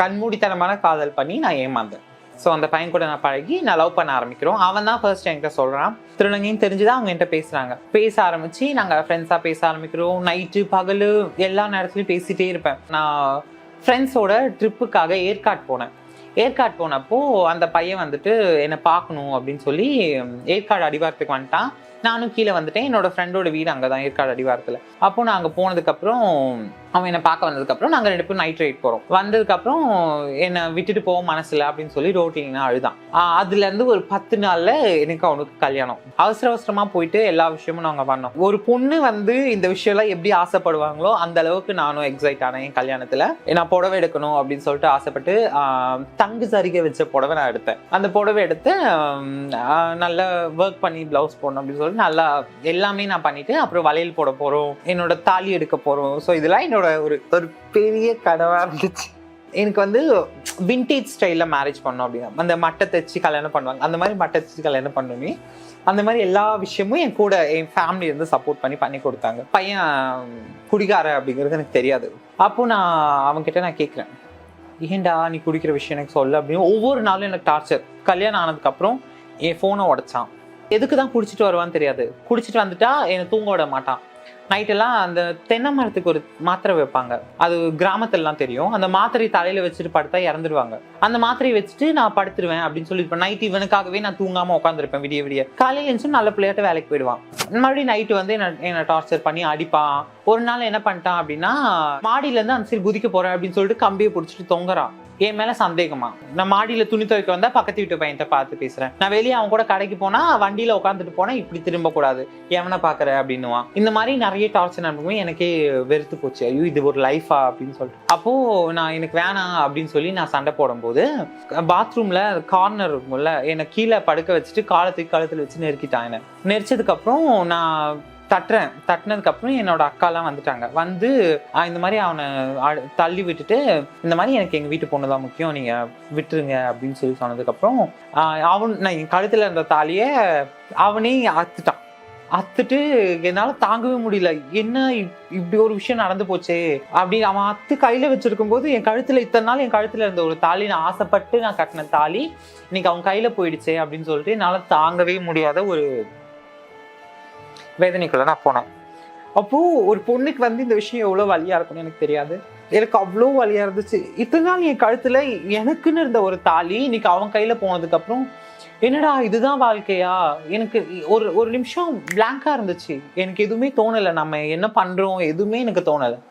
கண்மூடித்தனமான காதல் பண்ணி நான் ஏமாந்தேன். ஸோ அந்த பையன் கூட நான் பழகி நான் லவ் பண்ண ஆரம்பிக்கிறோம். அவன் தான் ஃபர்ஸ்ட் என்கிட்ட சொல்கிறான் திருநங்கைன்னு தெரிஞ்சுதான் அவங்க என்கிட்ட பேசுகிறாங்க பேச ஆரம்பிச்சு நாங்கள் ஃப்ரெண்ட்ஸாக பேச ஆரம்பிக்கிறோம். நைட்டு பகல் எல்லா நேரத்துலையும் பேசிகிட்டே இருப்பேன். நான் ஃப்ரெண்ட்ஸோட ட்ரிப்புக்காக ஏற்காடு போனேன். ஏற்காடு போனப்போ அந்த பையன் வந்துட்டு என்னை பார்க்கணும் அப்படின்னு சொல்லி ஏற்காடு அடிவாரத்துக்கு வந்துட்டான். நானும் கீழே வந்துட்டேன். என்னோட ஃப்ரெண்டோட வீடு அங்கே தான் ஏற்காடு அடிவாரத்தில். அப்போ நான் அங்கே போனதுக்கப்புறம் அவன் என்னை பார்க்க வந்ததுக்கப்புறம் நாங்கள் ரெண்டு பேரும் நைட் ரைட் போகிறோம் வந்ததுக்கப்புறம் என்னை விட்டுட்டு போக மனசில்ல அப்படின்னு சொல்லி ரோட்டிங்னா அழுதான். அதுலேருந்து ஒரு பத்து நாளில் எனக்கு அவனுக்கு கல்யாணம். அவசர அவசரமாக போயிட்டு எல்லா விஷயமும் நாங்கள் பண்ணோம். ஒரு பொண்ணு வந்து இந்த விஷயம்லாம் எப்படி ஆசைப்படுவாங்களோ அந்த அளவுக்கு நானும் எக்ஸைட் ஆனேன் என் கல்யாணத்தில். நான் புடவை எடுக்கணும் அப்படின்னு சொல்லிட்டு ஆசைப்பட்டு தங்கு சரிகை வச்ச புடவை நான் எடுத்தேன். அந்த புடவை எடுத்து நல்லா ஒர்க் பண்ணி ப்ளவுஸ் போடணும் அப்படின்னு சொல்லிட்டு நல்லா எல்லாமே நான் பண்ணிவிட்டு அப்புறம் வளையல் போட போகிறோம் என்னோட தாலி எடுக்க போகிறோம் ஸோ இதெல்லாம் என்னோட ஒரு ஒரு பெரிய கனவாக இருந்துச்சு. எனக்கு வந்து விண்டேஜ் ஸ்டைலில் மேரேஜ் பண்ணோம் அப்படின்னா அந்த மட்டை தைச்சு கல்யாணம் பண்ணுவாங்க. அந்த மாதிரி மட்டை தைச்சு கல்யாணம் பண்ணோமே அந்த மாதிரி எல்லா விஷயமும் என் கூட என் ஃபேமிலி வந்து சப்போர்ட் பண்ணி பண்ணி கொடுத்தாங்க. பையன் குடிகார அப்படிங்கிறது எனக்கு தெரியாது. அப்போ நான் அவங்ககிட்ட நான் கேட்குறேன் ஏன்டா நீ குடிக்கிற விஷயம் எனக்கு சொல்லு? அப்படின்னு. ஒவ்வொரு நாளும் எனக்கு டார்ச்சர் கல்யாணம் ஆனதுக்கப்புறம் என் ஃபோனை உடைச்சான். எதுக்கு தான் குடிச்சிட்டு வருவான்னு தெரியாது. குடிச்சிட்டு வந்துட்டா என்னை தூங்க விட மாட்டான். நைட்டெல்லாம் அந்த தென்னை மரத்துக்கு ஒரு மாத்திரை வைப்பாங்க. அது கிராமத்துலலாம் தெரியும். அந்த மாத்திரை தலையில வச்சுட்டு படுத்தா இறந்துருவாங்க. அந்த மாத்திரையை வச்சுட்டு நான் படுத்துருவேன் அப்படின்னு சொல்லியிருப்பேன் நைட் இவனுக்காகவே நான் தூங்காம உட்காந்துருப்பேன் விடிய விடிய. காலையில் எழுந்துச்சு நல்ல பிள்ளையாட்ட வேலைக்கு போயிடுவான். மறுபடியும் நைட்டு வந்து என்ன என்னை டார்ச்சர் பண்ணி அடிப்பான். ஒரு நாள் என்ன பண்ணிட்டான் அப்படின்னா மாடியில இருந்து அந்த சரி குதிக்க போறேன் அப்படின்னு சொல்லிட்டு கம்பியை பிடிச்சிட்டு தொங்குறான். என் மேல சந்தேகமா. நான் மாடியில துணி துவைக்க வந்தா பக்கத்து வீட்டு பையன்கிட்ட பார்த்து பேசுறேன். நான் வெளியே அவன் கூட கடைக்கு போனா வண்டியில உட்காந்துட்டு போனா இப்படி திரும்ப கூடாது எவனை பாக்குற அப்படின்னுவான். இந்த மாதிரி நிறைய டார்ச்சர் நடக்கும்போது எனக்கே வெறுத்து போச்சு. ஐயோ இது ஒரு லைஃபா அப்படின்னு சொல்லிட்டு. அப்போ நான் எனக்கு வேணாம் அப்படின்னு சொல்லி நான் சண்டை போடும்போது பாத்ரூம்ல கார்னர் இருக்கும்ல என்னை கீழே படுக்க வச்சுட்டு காலத்துக்கு காலத்துல வச்சு நெருக்கிட்டான் என்ன. நெரிச்சதுக்கப்புறம் நான் தட்டுறேன். தட்டினதுக்கப்புறம் என்னோட அக்காலாம் வந்துட்டாங்க. வந்து இந்த மாதிரி அவனை தள்ளி விட்டுட்டு இந்த மாதிரி எனக்கு எங்கள் வீட்டு பொண்ணு தான் முக்கியம். நீங்கள் விட்டுருங்க அப்படின்னு சொல்லி சொன்னதுக்கப்புறம் அவன் நான் என் கழுத்தில் இருந்த தாலியை அவனே அத்துட்டான் அத்துட்டு என்னால தாங்கவே முடியல. என்ன இப்- இப்படி ஒரு விஷயம் நடந்து போச்சே? அப்படின்னு அவன் அத்து கையில வச்சிருக்கும் போது என் கழுத்துல இத்தனை நாள் என் கழுத்துல இருந்த ஒரு தாலி நான் ஆசைப்பட்டு நான் கட்டின தாலி இன்னைக்கு அவன் கையில போயிடுச்சே அப்படின்னு சொல்லிட்டு என்னால தாங்கவே முடியாத ஒரு வேதனைக்குள்ள நான் போனேன். அப்போ ஒரு பொண்ணுக்கு வந்து இந்த விஷயம் எவ்வளவு வலியா இருக்கும்னு எனக்கு தெரியாது. எனக்கு அவ்வளோ வலியா இருந்துச்சு. இத்தனை நாள் என் கழுத்துல எனக்குன்னு இருந்த ஒரு தாலி இன்னைக்கு அவன் கையில போனதுக்கு அப்புறம் என்னடா இதுதான் வாழ்க்கையா? எனக்கு ஒரு ஒரு நிமிஷம் பிளாங்காக இருந்துச்சு. எனக்கு எதுவுமே தோணலை. நம்ம என்ன பண்ணுறோம் எதுவுமே எனக்கு தோணலை.